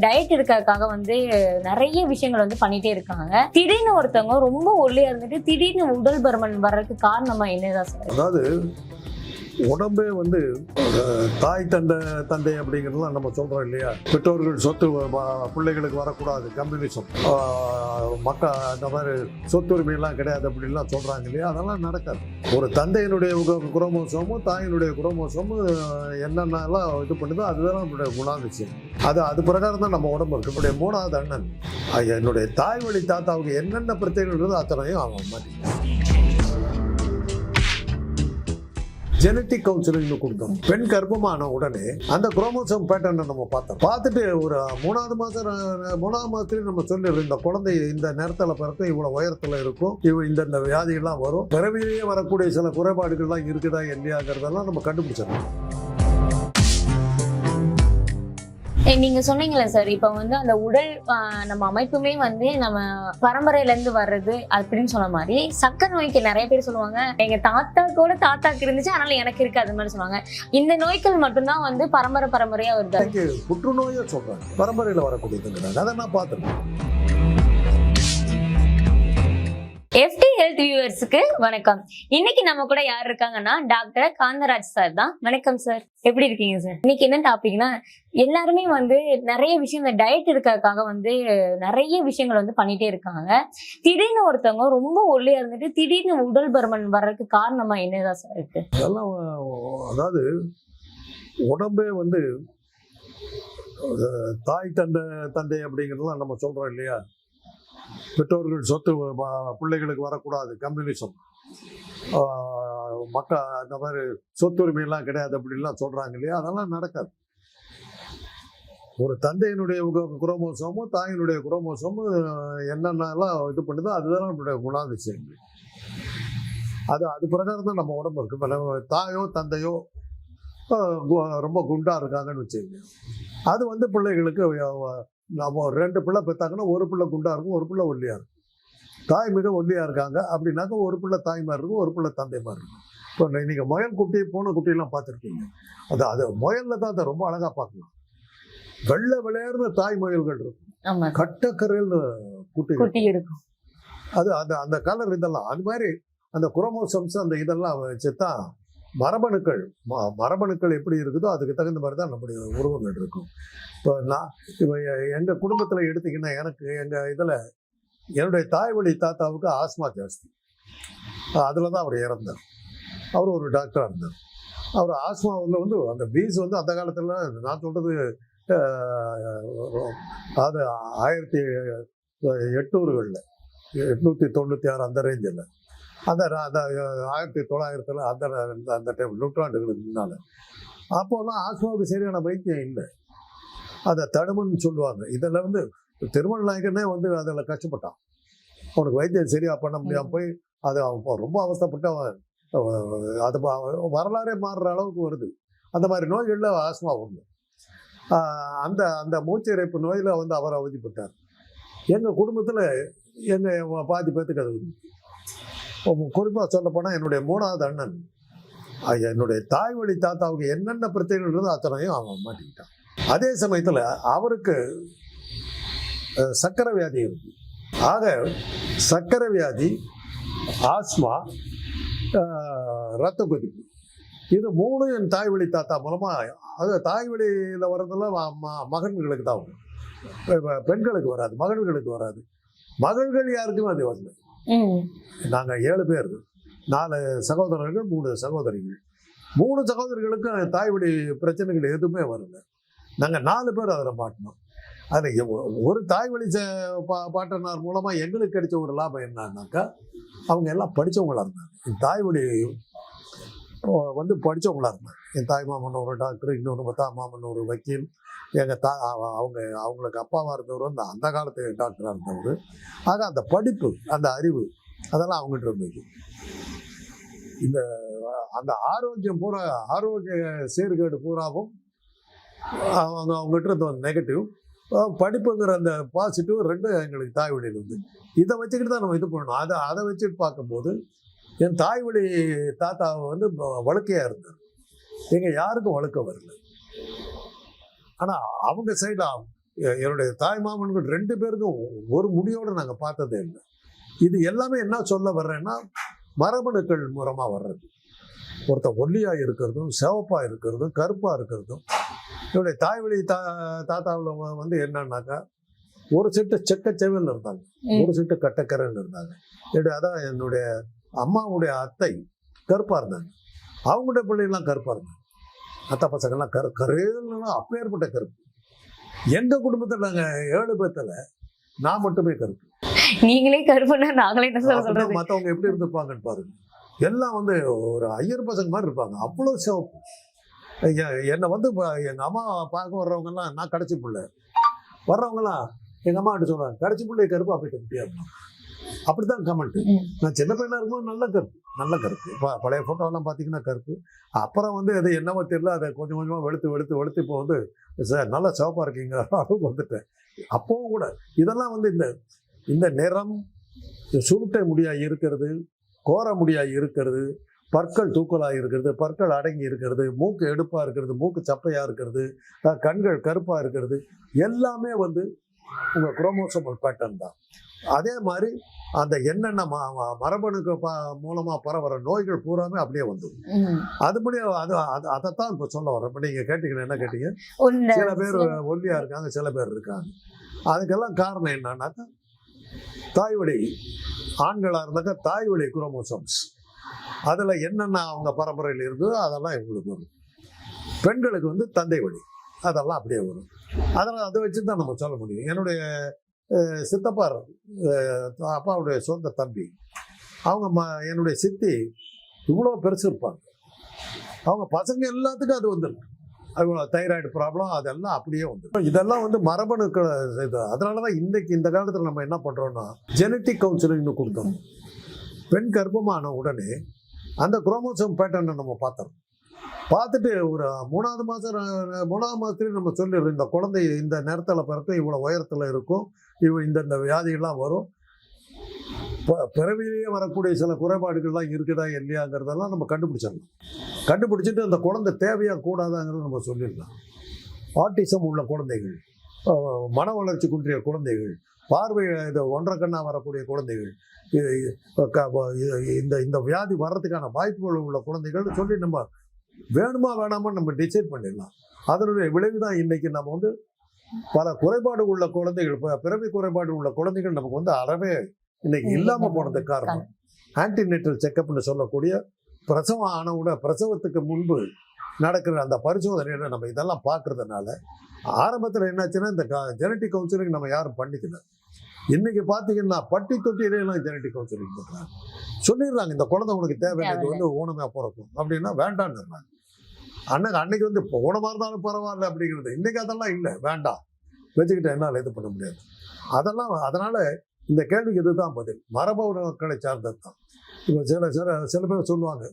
Diet இருக்கிறதுக்காக வந்து நிறைய விஷயங்கள் வந்து பண்ணிட்டே இருக்காங்க. திடீர்னு ஒருத்தவங்க ரொம்ப ஒல்லியா இருந்துட்டு திடீர்னு உடல் பருமன் வர்றதுக்கு காரணமா என்னதான் சார் அதாவது உடம்பே வந்து தாய் தந்தை தந்தை அப்படிங்கிறதுலாம் நம்ம சொல்கிறோம் இல்லையா? பெற்றோர்கள் சொத்து பிள்ளைகளுக்கு வரக்கூடாது கம்யூனிசம். மக்கள் அந்த மாதிரி சொத்துரிமையெல்லாம் கிடையாது அப்படின்லாம் சொல்கிறாங்க இல்லையா? அதெல்லாம் நடக்காது. ஒரு தந்தையினுடைய உக- குரோமோசோமும் தாயினுடைய குரோமோசோமும் என்னென்னலாம் இது பண்ணுதோ அதுதான் நம்மளுடைய குணாதிசயம். அது அது பிரகாரம் தான் நம்ம உடம்பு இருக்கு. என்னுடைய மூணாவது அண்ணன். என்னுடைய தாய் வழி தாத்தாவுக்கு என்னென்ன பிரச்சனைகள் அத்தனையும் அவன் மாட்டேன் ஜெனட்டிக் கவுன்சிலிங்னு கொடுத்தோம். பெண் கர்ப்பமான உடனே அந்த குரோமோசோம் பேட்டர்னை நம்ம பார்த்தோம். பார்த்துட்டு ஒரு மூணாவது மாதம் மூணாவது மாதத்துலேயும் நம்ம சொல்லிடுறோம் இந்த குழந்தை இந்த நேரத்தில் பிறக்கும் இவ்வளோ உயரத்தில் இருக்கும் இவ் இந்த இந்த வியாதிகள்லாம் வரும் பிறவிலேயே வரக்கூடிய சில குறைபாடுகள்லாம் இருக்குதா இல்லையாங்கிறதெல்லாம் நம்ம கண்டுபிடிச்சிடணும். நீங்க சொன்னீங்களே சார் இப்ப வந்து அந்த உடல் நம்ம அமைப்புமே வந்து நம்ம பரம்பரையில இருந்து வர்றது அப்படின்னு சொன்ன மாதிரி சக்கரை நோய்க்கு நிறைய பேர் சொல்லுவாங்க எங்க தாத்தா கூட தாத்தாக்கு இருந்துச்சு அதனால எனக்கு இருக்கு அது மாதிரி சொல்லுவாங்க. இந்த நோய்கள் மட்டும்தான் வந்து பரம்பரை பரம்பரையா வருது. புற்றுநோயை சொல்கிறாங்க பரம்பரையில் வரக்கூடியதுங்கிறாங்க. அதை நான் பார்த்துருக்கேன். எஃப்டி ஹெல்த் வியூவர்ஸுக்கு வணக்கம். இன்னைக்கு நம்ம கூட யார் இருக்காங்கன்னா டாக்டர் காந்தராஜ் சார் தான். வணக்கம் சார் எப்படி இருக்கீங்க சார் இன்னைக்கு என்ன டாபிக்னா எல்லாருமே வந்து நிறைய விஷயம் இந்த டயட் இருக்கிறதுக்காக வந்து நிறைய விஷயங்கள் வந்து பண்ணிட்டே இருக்காங்க. திடீர்னு ஒருத்தவங்க ரொம்ப ஒல்லியா இருந்துட்டு திடீர்னு உடல் பருமன் வர்றதுக்கு காரணமா என்னதான் சார் இருக்கு? அதெல்லாம் அதாவது உடம்பே வந்து தாய் தந்தை தந்தை அப்படிங்கிறதெல்லாம் நம்ம சொல்கிறோம் இல்லையா? பெற்றோர்கள் சொத்து பிள்ளைகளுக்கு வரக்கூடாது கம்யூனிசம் மக்கள் அந்த மாதிரி சொத்துரிமையெல்லாம் கிடையாது அப்படின்லாம் சொல்கிறாங்க இல்லையா? அதெல்லாம் நடக்காது. ஒரு தந்தையினுடைய உக- குரோமோசோமும் தாயினுடைய குரோமோசோமும் என்னென்னலாம் இது பண்ணுதோ அதுதான் நம்மளுடைய குணாதிசயங்கள். அது அது பிரகாரம் தான் நம்ம உடம்பு இருக்கு. இப்போ தாயோ தந்தையோ ரொம்ப குண்டாக இருக்காங்கன்னு வச்சுக்கோங்க. அது வந்து பிள்ளைகளுக்கு நம்ம ஒரு ரெண்டு பிள்ளை பெற்றாங்கன்னா ஒரு பிள்ளை குண்டா இருக்கும் ஒரு பிள்ளை ஒல்லியா இருக்கும். தாய் மிக ஒல்லியா இருக்காங்க. அப்படின்னாக்கா ஒரு பிள்ளை தாய் மாதிரி இருக்கும் ஒரு பிள்ளை தந்தை மாதிரி இருக்கும். இப்போ நீங்க முயல் குட்டி பூனை குட்டியெல்லாம் பார்த்துருக்கீங்க. அது அது முயல்ல தான் அதை ரொம்ப அழகா பார்க்கலாம். வெள்ளை விளையாடுற தாய் முயல்கள் இருக்கும். கட்டக்கரையில் குட்டி இருக்கும். அது அந்த அந்த கலர் இதெல்லாம் அது மாதிரி அந்த குரோமோசோம்ஸ் அந்த இதெல்லாம் வச்சு தான் மரபணுக்கள் மரபணுக்கள் எப்படி இருக்குதோ அதுக்கு தகுந்த மாதிரி தான் நம்முடைய உருவங்கள் இருக்கும். இப்போ நான் இப்போ எங்கள் குடும்பத்தில் எடுத்திங்கன்னா எனக்கு எங்கள் இதில் என்னுடைய தாய் வழி தாத்தாவுக்கு ஆஸ்மா ஜாஸ்தி. அதில் தான் அவர் இறந்தார். அவர் ஒரு டாக்டராக இருந்தார். அவர் ஆஸ்மாவில் வந்து அந்த பீஸ் வந்து அந்த காலத்தில் நான் சொல்கிறது அது ஆயிரத்தி எட்நூறுகளில் எட்நூற்றி தொண்ணூற்றி ஆறு அந்த ரேஞ்சில் அந்த அந்த ஆயிரத்தி தொள்ளாயிரத்தில் அந்த அந்த- அந்த டைம் நூற்றாண்டுகளுக்கு முன்னால். அப்போல்லாம் ஆஸ்மாவுக்கு சரியான வைத்தியம் இல்லை. அதை தடுமன்னு சொல்லுவாங்க. இதில் வந்து திருமண நாயக்கனே வந்து அதில் கஷ்டப்பட்டான். அவனுக்கு வைத்தியம் சரியா பண்ண முடியாமல் போய் அது அவன் ரொம்ப அவஸ்தைப்பட்டு அவன் அது வரலாறே மாறுற அளவுக்கு வருது. அந்த மாதிரி நோய்களில் ஆஸ்மா ஒன்று அந்த அந்த மூச்சு இறைப்பு நோயில் வந்து அவர் அவதிப்பட்டார். எங்கள் குடும்பத்தில் எங்கள் பாதி பேத்துக்கு அது குறிப்பாக சொல்ல போனால் என்னுடைய மூணாவது அண்ணன். என்னுடைய தாய் வழி தாத்தாவுக்கு என்னென்ன பிரச்சனைகள் இருந்தோ அத்தனையும் அவன் மாட்டிக்கிட்டான். அதே சமயத்தில் அவருக்கு அஹ், சர்க்கரை வியாதி இருக்கு. ஆக சர்க்கரை வியாதி ஆஸ்மா ரத்த கொதிப்பு. இது மூணும் என் தாய் வழி தாத்தா மூலமாக அது தாய் வழியில் வர்றதெல்லாம் ம- ம- மகன்களுக்கு தான் வரும். பெண்களுக்கு வராது மகன்களுக்கு வராது. மகள்கள் யாருக்குமே அது வரல நாங்கள் ஏழு பேர் நாலு சகோதரர்கள் மூணு சகோதரிகள். மூணு சகோதரிகளுக்கும் தாய் வழி பிரச்சனைகள் எதுவுமே வரல. நாங்கள் நாலு பேர் அதில் மாட்டினோம் அதில் ஒரு தாய் வழி பா பாட்டனார் மூலமாக எங்களுக்கு கிடைச்ச ஒரு லாபம் என்னன்னாக்கா அவங்க எல்லாம் படித்தவங்களாக இருந்தாங்க. என் தாய் வழி வந்து படித்தவங்களாக இருந்தாங்க. என் தாய் மாமன் ஒரு டாக்டர் இன்னொரு பார்த்தா மாமன் ஒரு வக்கீல். எங்கள் தா அவ- அவங்க அவங்களுக்கு அப்பாவாக இருந்தவர் வந்து அந்த காலத்து டாக்டராக இருந்தவர். ஆக அந்த படிப்பு அந்த அறிவு அதெல்லாம் அவங்ககிட்ட இருந்தது. இந்த அந்த ஆரோக்கியம் பூரா ஆரோக்கிய சீர்கேடு பூராவும் அவங்க அவங்ககிட்ட இருந்த நெகட்டிவ் படிப்புங்கிற அந்த பாசிட்டிவ் ரெண்டும் எங்களுக்கு தாய் வழியில் வந்து. இதை வச்சுக்கிட்டு தான் நம்ம இது பண்ணணும். அதை அதை வச்சுட்டு பார்க்கும்போது என் தாய் வழி தாத்தா வந்து வழுக்கையாக இருந்தார். எங்கள் யாருக்கும் வழுக்க வரல. ஆனால் அவங்க சைடில் என்னுடைய தாய் மாமன்கள் ரெண்டு பேருக்கும் ஒரு முடியோடு நாங்கள் பார்த்ததே இல்லை. இது எல்லாமே என்ன சொல்ல வர்றேன்னா மரபணுக்கள் மூலமாக வர்றது. ஒருத்தன் ஒல்லியாக இருக்கிறதும் சிவப்பாக இருக்கிறதும் கருப்பாக இருக்கிறதும் என்னுடைய தாய் வழி தா தாத்தாவில் வந்து என்னன்னாக்கா ஒரு செட்டு செக்க செவல் இருந்தாங்க. ஒரு செட்டு கட்டக்கரைன்னு இருந்தாங்க. என்னுடைய அதான் என்னுடைய அம்மாவுடைய அத்தை கருப்பா இருந்தாங்க. அவங்களுடைய பிள்ளைகள்லாம் கருப்பா இருந்தாங்க. அத்தை பசங்கள்லாம் கரு கருன்னா அப்பேற்பட்ட கருப்பு. எங்க குடும்பத்துல நாங்க ஏழு பேத்துல நான் மட்டுமே கருப்பு. நீங்களே கருப்புன்னா நாங்களே மத்தவங்க எப்படி இருந்திருப்பாங்கன்னு பாருங்க. எல்லாம் வந்து ஒரு ஐயர் பசங்க மாதிரி இருப்பாங்க. அவ்வளவு சிவப்பு. என்னை வந்து இப்ப எங்க அம்மா பார்க்க வர்றவங்க எல்லாம் நான் கடைசி பிள்ளை. வர்றவங்கலாம் எங்க அம்மா கிட்ட சொல்றாங்க கடைசி பிள்ளை கருப்பா போயிட்டு முடியாது அப்படிதான் கமெண்ட். நான் சின்ன பையனா இருக்கும்போது நல்ல கருப்பு நல்ல கருப்பு. ப- பழைய போட்டோலாம் பார்த்தீங்கன்னா கருப்பு. அப்புறம் வந்து அது என்னவோ தெரியல அதை கொஞ்சம் கொஞ்சமாக வெளுத்து வெளுத்து வெளுத்து இப்போ வந்து சார் நல்லா சிவப்பாக இருக்கீங்க. அளவுக்கு வந்துட்டேன். அப்பவும் கூட இதெல்லாம் வந்து இந்த இந்த நிறம் சுருட்டை முடியாக இருக்கிறது கோர முடியாக இருக்கிறது பற்கள் தூக்கலாக இருக்கிறது பற்கள் அடங்கி இருக்கிறது மூக்கு எடுப்பாக இருக்கிறது மூக்கு சப்பையாக இருக்கிறது கண்கள் கருப்பாக இருக்கிறது எல்லாமே வந்து உங்கள் குரோமோசோமல் பேட்டர்ன் தான். அதே மாதிரி அந்த என்னென்ன ம மரபணுக்கு ப மூலமாக பரவுற நோய்கள் பூராமே அப்படியே வந்துடும் ம். அதுபடி அது அது அதைத்தான் இப்போ சொல்ல வரேன் இப்போ நீங்கள் கேட்டீங்கன்னா என்ன கேட்டீங்க? சில பேர் ஒல்லியா இருக்காங்க சில பேர் இருக்காங்க. அதுக்கெல்லாம் காரணம் என்னன்னாக்கா தாய்வழி ஆண்களாக இருந்தாக்கா தாய்வழி குரோமோசோம்ஸ். அதில் என்னென்ன அவங்க பரம்பரையில் இருந்ததோ அதெல்லாம் இவங்களுக்கு வரும். பெண்களுக்கு வந்து தந்தை வழி. அதெல்லாம் அப்படியே வரும். அதனால் அதை வச்சு தான் நம்ம சொல்ல முடியும். என்னுடைய சித்தப்பார் அப்பாவுடைய சொந்த தம்பி அவங்க ம என்னுடைய சித்தி இவ்வளோ பெருசு இருப்பாங்க. அவங்க பசங்க எல்லாத்துக்கும் அது வந்துடும் அவங்க தைராய்டு ப்ராப்ளம் அதெல்லாம் அப்படியே வந்து இதெல்லாம் வந்து மரபணுக்கள் இது அதனால தான் இன்றைக்கி இந்த காலத்தில் நம்ம என்ன பண்ணுறோன்னா ஜெனட்டிக் கவுன்சிலிங்னு கொடுத்தோம். பெண் கர்ப்பமான உடனே அந்த குரோமோசோம் பேட்டர்னை நம்ம பார்த்தோம் பார்த்துட்டு ஒரு மூணாவது மாதம் மூணாவது மாதத்துலேயும் நம்ம சொல்லிடுறோம் இந்த குழந்தை இந்த நேரத்தில் பிறக்கும் இவ்வளோ உயரத்தில் இருக்கும் இவ இந்த இந்த வியாதிகள்லாம் வரும். ப- பிறவிலேயே வரக்கூடிய சில குறைபாடுகள்லாம் இருக்குதா இல்லையாங்கிறதெல்லாம் நம்ம கண்டுபிடிச்சிடலாம். கண்டுபிடிச்சிட்டு அந்த குழந்தை தேவையாக கூடாதாங்கிறத நம்ம சொல்லிடலாம். ஆட்டிசம் உள்ள குழந்தைகள் மன வளர்ச்சி குன்றிய குழந்தைகள் பார்வை இது ஒன்றரை கண்ணா வரக்கூடிய குழந்தைகள். இந்த இந்த வியாதி வர்றதுக்கான வாய்ப்புகள் உள்ள குழந்தைகள் சொல்லி நம்ம வேணுமா வேணாமா நம்ம டிசைட் பண்ணிடலாம். அதனுடைய விளைவு தான் இன்னைக்கு நம்ம வந்து பல குறைபாடு உள்ள குழந்தைகள் பிறவி குறைபாடு உள்ள குழந்தைகள் நமக்கு வந்து அறவே இன்னைக்கு இல்லாம போனதுக்கு காரணம். ஆன்டிநேட்டல் செக்கப்னு சொல்லக்கூடிய பிரசவம் ஆனவுட பிரசவத்துக்கு முன்பு நடக்கிற அந்த பரிசோதனையில நம்ம இதெல்லாம் பார்க்கறதுனால ஆரம்பத்தில் என்னாச்சுன்னா இந்த ஜெனட்டிக் கவுன்சிலிங் நம்ம யாரும் பண்ணிக்கல. இன்னைக்கு பார்த்தீங்கன்னா பட்டி தொட்டியிலாம் ஜெனட்டிக் கவுன்சிலிங் பண்ணுறாங்க சொல்லிடுறாங்க இந்த குழந்தை உனக்கு தேவை இது வந்து ஊனமாக பிறக்கும் அப்படின்னா வேண்டான்னு அன்னைக்கு அன்னைக்கு வந்து இப்போ ஊனமாக இருந்தாலும் பரவாயில்ல அப்படிங்கிறது. இன்னைக்கு அதெல்லாம் இல்லை வேண்டாம். வச்சுக்கிட்டு என்னால் இது பண்ண முடியாது. அதெல்லாம் அதனால இந்த கேள்விக்கு இதுதான் பதில். மரபு உணவுகளை சார்ந்தது தான். இப்போ சில சில சில பேர் சொல்லுவாங்க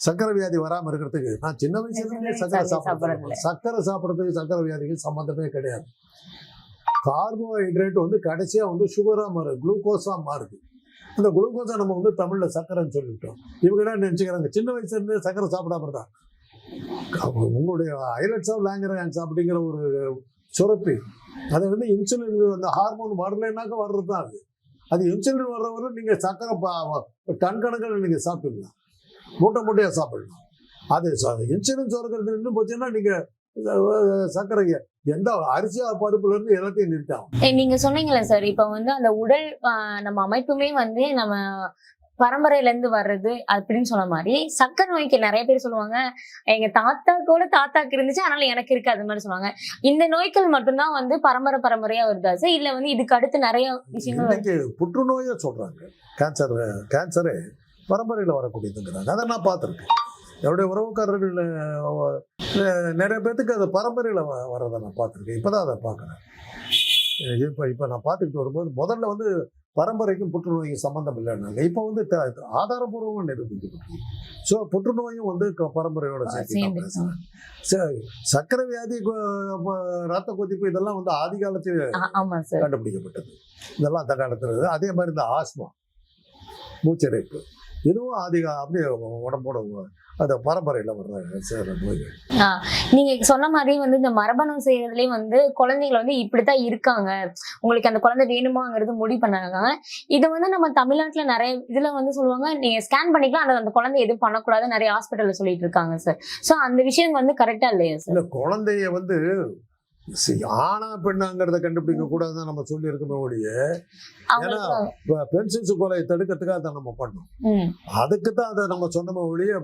சக்கரை வியாதி வராமல் இருக்கிறதுக்கு நான் சின்ன வயசுல இருந்தே சக்கரை சாப்பிடுறது சாப்பிட்றேன். சக்கரை சாப்பிட்றதுக்கு சக்கரை வியாதிக்கு சம்மந்தமே கிடையாது. கார்போஹைட்ரேட் வந்து கடைசியாக வந்து சுகராக மாறுது குளுக்கோஸாக மாறுது. அந்த குளுக்கோஸை நம்ம வந்து தமிழில் சக்கரைன்னு சொல்லிவிட்டோம் இவங்க என்ன நினச்சிக்கிறாங்க? சின்ன வயசுலேருந்தே சக்கரை சாப்பிடாம இருந்தா? உங்களுடைய ஐலட்ஸ் ஆஃப் லேங்கரான்ஸ் அப்படிங்கிற ஒரு சுரப்பி. அதை வந்து இன்சுலின் அந்த ஹார்மோன் வரலைன்னாக்க வர்றது தான் அது. அது இன்சுலின் வர்றவரை நீங்கள் சக்கரை பா- டன் கணக்கில் நீங்கள் சாப்பிட்டுக்கலாம். மூட்டை மூட்டையாக சாப்பிடலாம். அது இன்சுலின் சுரக்கிறது நின்று போச்சுன்னா நீங்கள் சர்க்கரை எந்த அரிசி பருப்புல இருந்து எல்லாத்தையும் நிறுத்தாகும் நீங்க சொன்னீங்களே சார் இப்ப வந்து அந்த உடல் நம்ம அமைப்புமே வந்து நம்ம பரம்பரையில இருந்து வர்றது அப்படின்னு சொன்ன மாதிரி சக்கரை நோய்க்கு நிறைய பேர் சொல்லுவாங்க. எங்க தாத்தா கூட தாத்தாக்கு இருந்துச்சு அதனால எனக்கு இருக்கு அது மாதிரி சொல்லுவாங்க. இந்த நோய்கள் மட்டும்தான் வந்து பரம்பரை பரம்பரையா வருதா சார் இல்ல வந்து இதுக்கு அடுத்து நிறைய விஷயங்கள் புற்றுநோயை சொல்றாங்க. கேன்சர் கேன்சரே பரம்பரையில் வரக்கூடியதுங்கிறாங்க. அதை நான் பார்த்துருக்கேன். என்னுடைய உறவுக்காரர்கள் நிறைய பேர்த்துக்கு அது பரம்பரையில் வர்றதை நான் பார்த்துருக்கேன். இப்போ தான் அதை பார்க்குறேன். இப்போ இப்போ நான் பார்த்துக்கிட்டு வரும்போது முதல்ல வந்து பரம்பரைக்கும் புற்றுநோய்க்கும் சம்மந்தம் இல்லைன்னாங்க. இப்போ வந்து ஆதாரபூர்வமாக நிரூபிக்கப்பட்டு ஸோ புற்றுநோயும் வந்து பரம்பரையோட சேர்த்து. சரி, சர்க்கரை வியாதி ரத்த கொதிப்பு இதெல்லாம் வந்து ஆதி காலத்தில் கண்டுபிடிக்கப்பட்டது. இதெல்லாம் அந்த காலத்தில் அதே மாதிரி இந்த ஆஸ்மா மூச்சிறைப்பு இதுவும் அதிக அப்படியே உடம்போட அந்த பரம்பரையில் வர்ற சேர்ற நோய்கள் ஆஹ் நீங்க சொன்ன மாதிரி வந்து இந்த மரபணு செய்யறதுலயே வந்து குழந்தைகள் வந்து இப்படித்தான் இருக்காங்க. உங்களுக்கு அந்த குழந்தை வேணுமாங்கிறது முடிவு பண்ணாங்க. இது வந்து நம்ம தமிழ்நாட்டுல நிறைய இதுல வந்து சொல்லுவாங்க நீங்க ஸ்கேன் பண்ணிக்கலாம் அந்த குழந்தை எதுவும் பண்ணக்கூடாது நிறைய ஹாஸ்பிட்டல்ல சொல்லிட்டு இருக்காங்க சார். சோ அந்த விஷயம் வந்து கரெக்டா இல்லையா சார்? குழந்தைய வந்து ஆணா பெண்ணாங்கிறத கண்டுபிடிக்க கூடாதுன்னு நம்ம சொல்லி இருக்கணும் ஒழிய அவங்களுக்கு பென்சில்ஸ் கொலையை தடுக்கிறதுக்காக அதை நம்ம பண்ணோம். அதுக்கு தான் அதை நம்ம சொன்னோமே ஒழிய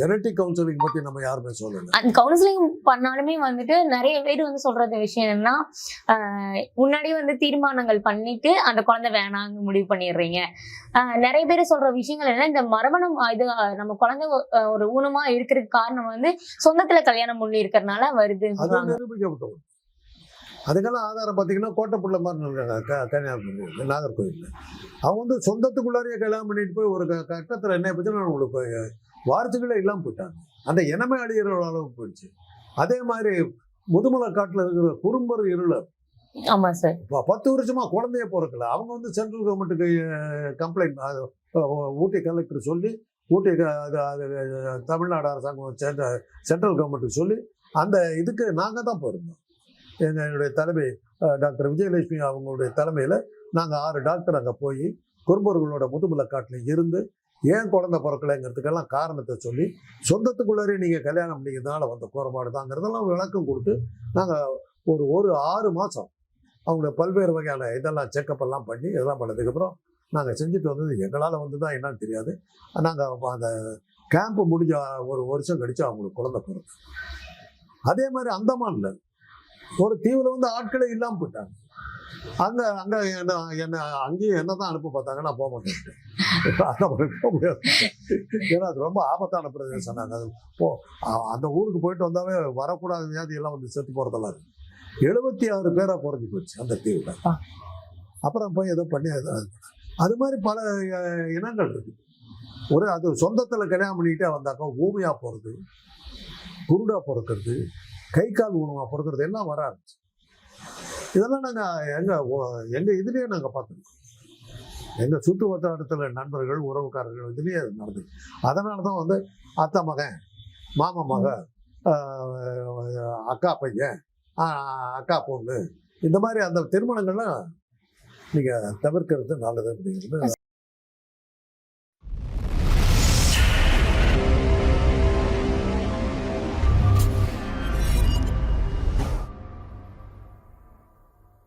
ஜெனட்டிக் கவுன்சிலிங் பற்றி நம்ம யாருமே சொல்லலை. அந்த கவுன்சிலிங் பண்ணாலுமே வந்துட்டு நிறைய பேர் வந்து சொல்றது விஷயம் என்னன்னா ஆஹ் முன்னாடியே வந்து தீர்மானங்கள் பண்ணிட்டு அந்த குழந்தை வேணாங்க முடிவு பண்ணிடுறீங்க. நிறைய பேர் சொல்ற விஷயங்கள் என்ன இந்த மரபணம் இது நம்ம குழந்தை ஒரு ஊனமா இருக்கிறதுக்கு காரணம் வந்து சொந்தத்துல கல்யாணம் பண்ணி இருக்கிறதுனால வருது. நிரூபிக்கப்பட்டது அதுக்கெல்லாம் ஆதாரம் பார்த்தீங்கன்னா கோட்டைப்புள்ள மாதிரி இருக்காங்க கன்னியாகுமரி நாகர்கோவிலில் அவங்க வந்து சொந்தத்துக்குள்ளாரையே கல்யாணம் பண்ணிட்டு போய் ஒரு கட்டத்தில் என்ன பற்றினா அவங்களுக்கு வாரிசுகளே இல்லாமல் போயிட்டாங்க. அந்த இனமே அழியிற அளவுக்கு போயிடுச்சு. அதே மாதிரி முதுமலை காட்டில் இருக்கிற குறும்பர் இருளர். ஆமா சார். பத்து வருஷமா குழந்தைய பிறக்கல. அவங்க வந்து சென்ட்ரல் கவர்மெண்ட்டுக்கு கம்ப்ளைண்ட் ஊட்டி கலெக்டர் சொல்லி ஊட்டி அது அது தமிழ்நாடு அரசாங்கம் சென்ட்ரல் சென்ட்ரல் கவர்மெண்ட்டுக்கு சொல்லி அந்த இதுக்கு நாங்கள் தான் போயிருந்தோம். எங்க- என்னுடைய தலைமை டாக்டர் விஜயலட்சுமி அவங்களுடைய தலைமையில் நாங்கள் ஆறு டாக்டர் அங்கே போய் குறும்பர்களோட முதுமலை காட்டில் இருந்து ஏன் குழந்தை பிறக்கலைங்கிறதுக்கெல்லாம் காரணத்தை சொல்லி சொந்தத்துக்குள்ளரே நீங்கள் கல்யாணம் பண்ணிக்கிறதுனால வந்த குறைபாடு தாங்கிறதெல்லாம் விளக்கம் கொடுத்து நாங்கள் ஒரு ஒரு ஆறு மாதம் அவங்கள பல்வேறு வகையான இதெல்லாம் செக்கப் எல்லாம் பண்ணி இதெல்லாம் பண்ணதுக்கப்புறம் நாங்கள் செஞ்சுட்டு வந்தது எங்களால் வந்து தான் என்னன்னு தெரியாது. நாங்கள் அந்த கேம்ப் முடிஞ்ச ஒரு வருஷம் கழிச்சு அவங்களுக்கு குழந்தை பிறந்தோம் அதே மாதிரி அந்தமான்ல. ஒரு தீவில் வந்து ஆட்களே இல்லாமல் போயிட்டாங்க. அங்கே அங்கே என்ன என்ன அங்கேயும் என்ன தான் அனுப்ப பார்த்தாங்க நான் போக மாட்டேன். அந்தமானுக்கு போக முடியாது. ஏன்னா அது ரொம்ப ஆபத்தான பிரதேசம். நாங்கள் அது போ அந்த ஊருக்கு போயிட்டு வந்தாவே வரக்கூடாத வியாதி எல்லாம் வந்து செத்து போகிறதெல்லாம் இருக்கு எழுபத்தி ஆறு பேரா குறைஞ்சி போச்சு அந்த தீவுல. அப்புறம் போய் ஏதோ பண்ணி. அது மாதிரி பல இனங்கள் இருக்கு. ஒரு அது சொந்தத்துல கல்யாணம் பண்ணிக்கிட்டே வந்தாக்கா ஊமையா போறது குருடா பிறக்கிறது கை கால் உணவாக பிறக்கிறது எல்லாம் வர ஆரம்பிச்சு. இதெல்லாம் நாங்கள் எங்கள் ஓ- இதுலேயே நாங்கள் நாங்க பார்த்துருக்கோம் எங்கள் சுற்று வட்டாரத்தில் நண்பர்கள் உறவுக்காரர்கள் இதுலேயே அது நடந்தது. அதனால தான் வந்து அத்தை மகன் மாமா மகன் அக்கா பையன் அக்கா பொண்ணு இந்த மாதிரி அந்த திருமணங்கள்லாம் நீங்கள் தவிர்க்கிறது நல்லது அப்படிங்கிறது